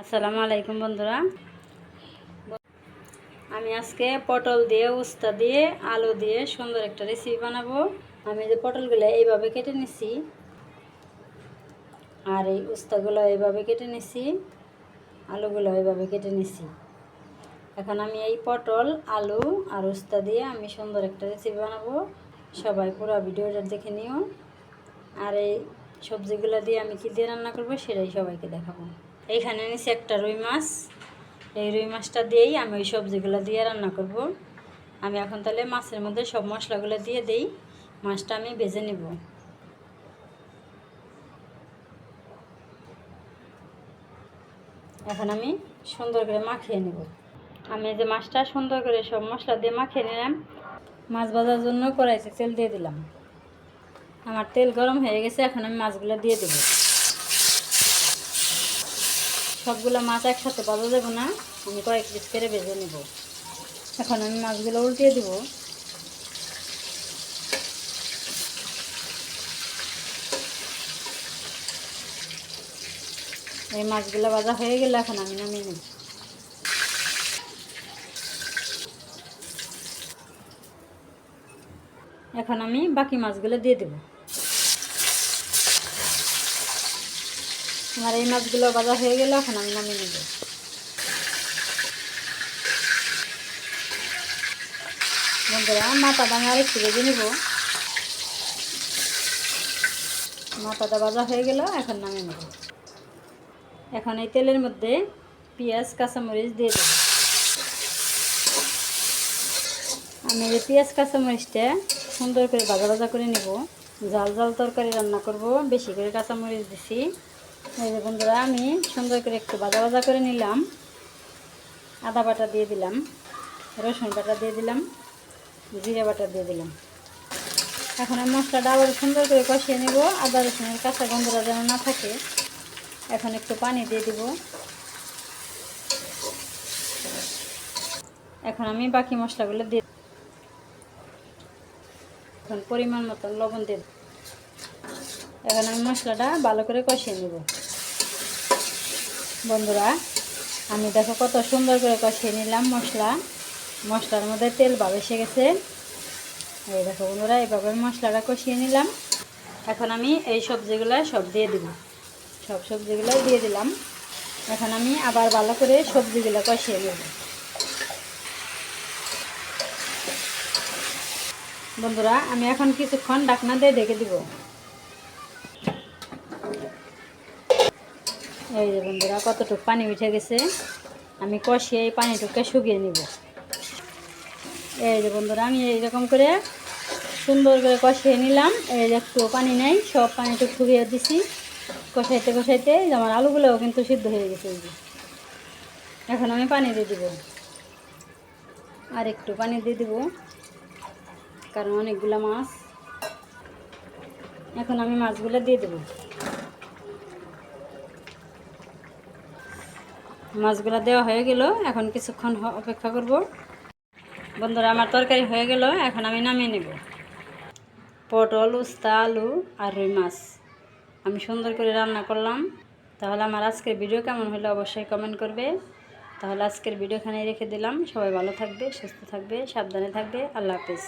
আসসালামু আলাইকুম বন্ধুরা। আমি আজকে পটল দিয়ে, উস্তা দিয়ে, আলু দিয়ে সুন্দর একটা রেসিপি বানাবো। আমি যে পটলগুলো এইভাবে কেটে নিছি, আর এই উস্তাগুলো এইভাবে কেটে নিছি, আলুগুলো এইভাবে কেটে নিছি। এখন আমি এই পটল, আলু আর উস্তা দিয়ে আমি সুন্দর একটা রেসিপি বানাবো। সবাই পুরো ভিডিওটা দেখে নিও। আর এই সবজিগুলো দিয়ে আমি কী দিয়ে রান্না করব সেটাই সবাইকে দেখাবো। এইখানে নিছি একটা রুই মাছ। এই রুই মাছটা দিয়েই আমি ওই সবজিগুলো দিয়ে রান্না করব। আমি এখন তাহলে মাছের মধ্যে সব মশলাগুলো দিয়ে দেই। মাছটা আমি ভেজে নেব। এখন আমি সুন্দর করে মাখিয়ে নেব। আমি যে মাছটা সুন্দর করে সব মশলা দিয়ে মাখিয়ে নিলাম, মাছ ভাজার জন্য কড়াইতে তেল দিয়ে দিলাম। আমার তেল গরম হয়ে গেছে, এখন আমি মাছগুলো দিয়ে দেব। সবগুলো মাছ একসাথে বাজা দেবো না, আমি কয়েক পিস করে ভেজে নেব। এখন আমি মাছগুলো উল্টিয়ে দেব। এই মাছগুলো ভাজা হয়ে গেলে এখন আমি নামিয়ে নেব। এখন আমি বাকি মাছগুলো দিয়ে দেব। আমার এই মাছগুলো ভাজা হয়ে গেলে এখন আমি নামিয়ে নেব। বন্ধুরা, মাথাটা আমি আরেকটু ভেজে নেব। মাথাটা ভাজা হয়ে গেল এখন নামিয়ে নেব। এখন এই তেলের মধ্যে পেঁয়াজ, কাঁচামরিচ দিয়ে দেব। আমি এই পেঁয়াজ, কাঁচামরিচটা সুন্দর করে ভাজা ভাজা করে নেব। জাল জাল তরকারি রান্না করব, বেশি করে কাঁচামরিচ দিছি। এই যে বন্ধুরা, আমি সুন্দর করে একটু ভাজা ভাজা করে নিলাম। আদা বাটা দিয়ে দিলাম, রসুন বাটা দিয়ে দিলাম, জিরে বাটা দিয়ে দিলাম। এখন আমি মশলাটা আবার সুন্দর করে কষিয়ে নেব। আদা, রসুনের কাঁচা গন্ধটা যেন না থাকে, এখন একটু পানি দিয়ে দিব। এখন আমি বাকি মশলাগুলো দিয়ে এখন পরিমাণ মতন লবণ দিয়ে। এখন আমি মশলাটা ভালো করে কষিয়ে নেব। বন্ধুরা, আমি দেখো কত সুন্দর করে কষিয়ে নিলাম মশলা। মশলার মধ্যে তেল ভাব এসে গেছে। এই দেখো বন্ধুরা এইভাবে মশলাটা কষিয়ে নিলাম। এখন আমি এই সবজিগুলো সব দিয়ে দিব। সব সবজিগুলো দিয়ে দিলাম। এখন আমি আবার ভালো করে সবজিগুলো কষিয়ে নেব। বন্ধুরা, আমি এখন কিছুক্ষণ ডাকনা দিয়ে ঢেকে দিব। এই যে বন্ধুরা, কতটুকু পানি উঠে গেছে? আমি কষিয়ে এই পানিটুকু শুকিয়ে নিব। এই যে বন্ধুরা, আমি এইরকম করে সুন্দর করে কষিয়ে নিলাম। এই যে একটু পানি নেই, সব পানিটুকু শুকিয়ে দিছি। কষাইতে কষাইতে আমার আলুগুলোও কিন্তু সিদ্ধ হয়ে গেছে এই যে। এখন আমি পানি দিয়ে দিব। আর একটু পানি দিয়ে দিব, কারণ অনেকগুলো মাছ। এখন আমি মাছগুলো দিয়ে দেব। মাছগুলো দেওয়া হয়ে গেল। এখন কিছুক্ষণ অপেক্ষা করব। বন্ধুরা, আমার তরকারি হয়ে গেল। এখন আমি নামিয়ে নেব। পটল, উস্তা, আলু আর রুই মাছ। আমি সুন্দর করে রান্না করলাম। তাহলে আমার আজকের ভিডিও কেমন হলো অবশ্যই কমেন্ট করবে। তাহলে আজকের ভিডিও এখানেই রেখে দিলাম। সবাই ভালো থাকবে, সুস্থ থাকবে, সাবধানে থাকবে। আল্লাহ হাফিজ।